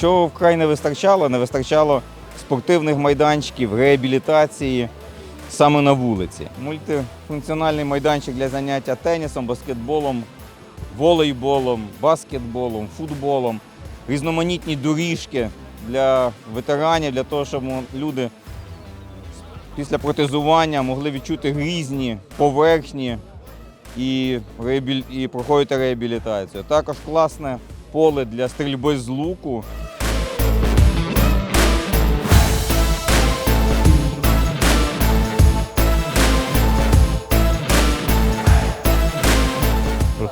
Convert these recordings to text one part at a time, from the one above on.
Що вкрай не вистачало, не вистачало спортивних майданчиків, реабілітації саме на вулиці. Мультифункціональний майданчик для заняття тенісом, баскетболом, волейболом, баскетболом, футболом, різноманітні доріжки для ветеранів, для того, щоб люди після протезування могли відчути різні поверхні і, і проходити реабілітацію. Також класне поле для стрільби з луку.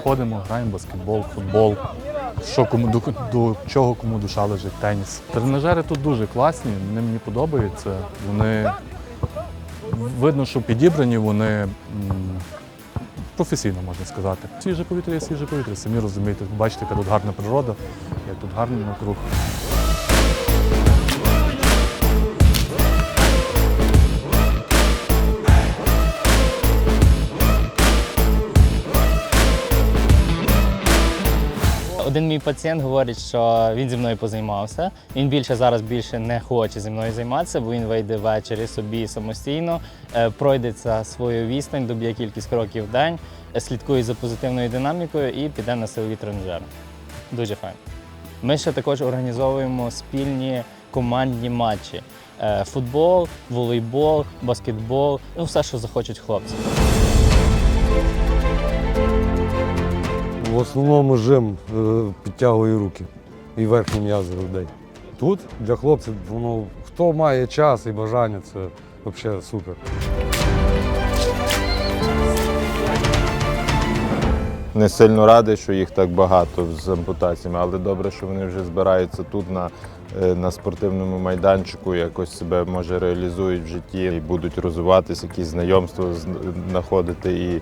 Приходимо, граємо баскетбол, футбол. Що кому до, до чого кому душа лежить, теніс. Тренажери тут дуже класні, вони мені подобаються. Вони видно, що підібрані, вони професійно можна сказати. Свіже повітря є свіже повітря, самі розумієте. Бачите, яка тут гарна природа, як тут гарно навкруг. Один мій пацієнт говорить, що він зі мною позаймався. Він більше зараз більше не хоче зі мною займатися, бо він вийде ввечері собі самостійно, е, пройдеться свою відстань, доб'є кількість кроків в день, е, слідкує за позитивною динамікою і піде на силові тренажери. Дуже файно. Ми ще також організовуємо спільні командні матчі: Е, футбол, волейбол, баскетбол, ну все, що захочуть хлопці. В основному жим е, підтягує руки і верхні м'язи грудей. Тут для хлопців воно хто має час і бажання, це взагалі супер. Не сильно радий, що їх так багато з ампутаціями, але добре, що вони вже збираються тут на, е, на спортивному майданчику, якось себе може реалізують в житті і будуть розвиватися, якісь знайомства знаходити і,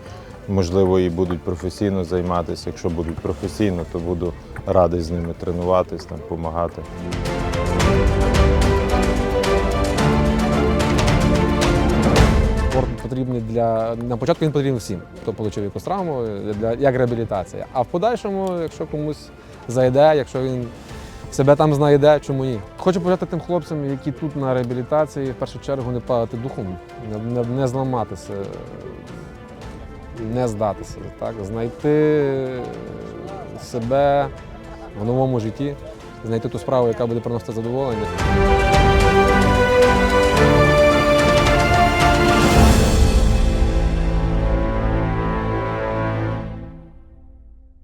можливо, і будуть професійно займатися. Якщо будуть професійно, то буду радий з ними тренуватись, там, допомагати. Спорт потрібний для на початку він потрібен всім, хто отримав якусь травму, для як реабілітація. А в подальшому, якщо комусь зайде, якщо він себе там знайде, чому ні? Хочу побажати тим хлопцям, які тут на реабілітації, в першу чергу не падати духом, не, не, не зламатися, не здатися, так? знайти себе в новому житті, знайти ту справу, яка буде приносити задоволення.